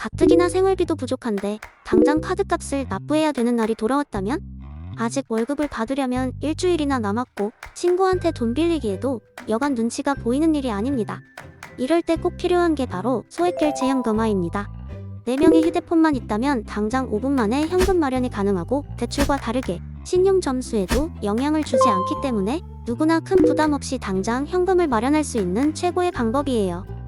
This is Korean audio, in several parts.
가뜩이나 생활비도 부족한데 당장 카드값을 납부해야 되는 날이 돌아왔다면? 아직 월급을 받으려면 일주일이나 남았고 친구한테 돈 빌리기에도 여간 눈치가 보이는 일이 아닙니다. 이럴 때 꼭 필요한 게 바로 소액결제 현금화입니다. 4명의 휴대폰만 있다면 당장 5분 만에 현금 마련이 가능하고 대출과 다르게 신용 점수에도 영향을 주지 않기 때문에 누구나 큰 부담 없이 당장 현금을 마련할 수 있는 최고의 방법이에요.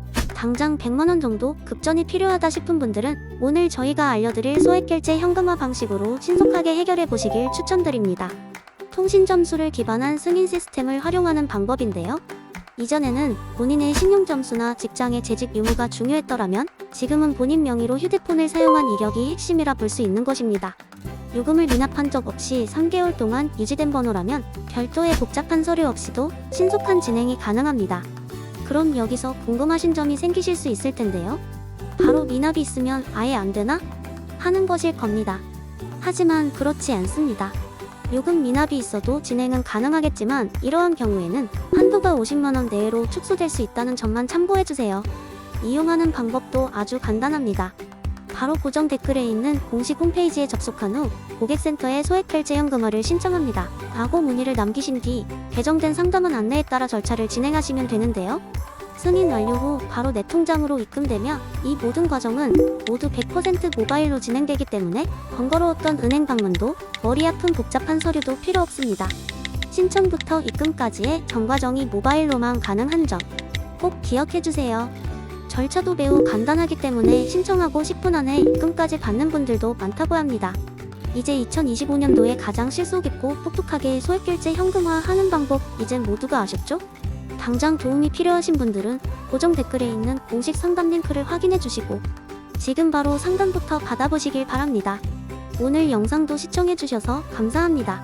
당장 100만원 정도 급전이 필요하다 싶은 분들은 오늘 저희가 알려드릴 소액결제 현금화 방식으로 신속하게 해결해 보시길 추천드립니다. 통신 점수를 기반한 승인 시스템을 활용하는 방법인데요. 이전에는 본인의 신용 점수나 직장의 재직 유무가 중요했더라면 지금은 본인 명의로 휴대폰을 사용한 이력이 핵심이라 볼 수 있는 것입니다. 요금을 미납한 적 없이 3개월 동안 유지된 번호라면 별도의 복잡한 서류 없이도 신속한 진행이 가능합니다. 그럼 여기서 궁금하신 점이 생기실 수 있을 텐데요. 바로 미납이 있으면 아예 안 되나? 하는 것일 겁니다. 하지만 그렇지 않습니다. 요금 미납이 있어도 진행은 가능하겠지만 이러한 경우에는 한도가 50만원 내외로 축소될 수 있다는 점만 참고해주세요. 이용하는 방법도 아주 간단합니다. 바로 고정 댓글에 있는 공식 홈페이지에 접속한 후 고객센터에 소액결제 현금화를 신청합니다. 라고 문의를 남기신 뒤 개정된 상담원 안내에 따라 절차를 진행하시면 되는데요. 승인 완료 후 바로 내 통장으로 입금되며 이 모든 과정은 모두 100% 모바일로 진행되기 때문에 번거로웠던 은행 방문도 머리 아픈 복잡한 서류도 필요 없습니다. 신청부터 입금까지의 전 과정이 모바일로만 가능한 점 꼭 기억해 주세요. 절차도 매우 간단하기 때문에 신청하고 10분 안에 입금까지 받는 분들도 많다고 합니다. 이제 2025년도에 가장 실속 있고 똑똑하게 소액결제 현금화 하는 방법 이제 모두가 아셨죠? 당장 도움이 필요하신 분들은 고정 댓글에 있는 공식 상담 링크를 확인해 주시고 지금 바로 상담부터 받아보시길 바랍니다. 오늘 영상도 시청해 주셔서 감사합니다.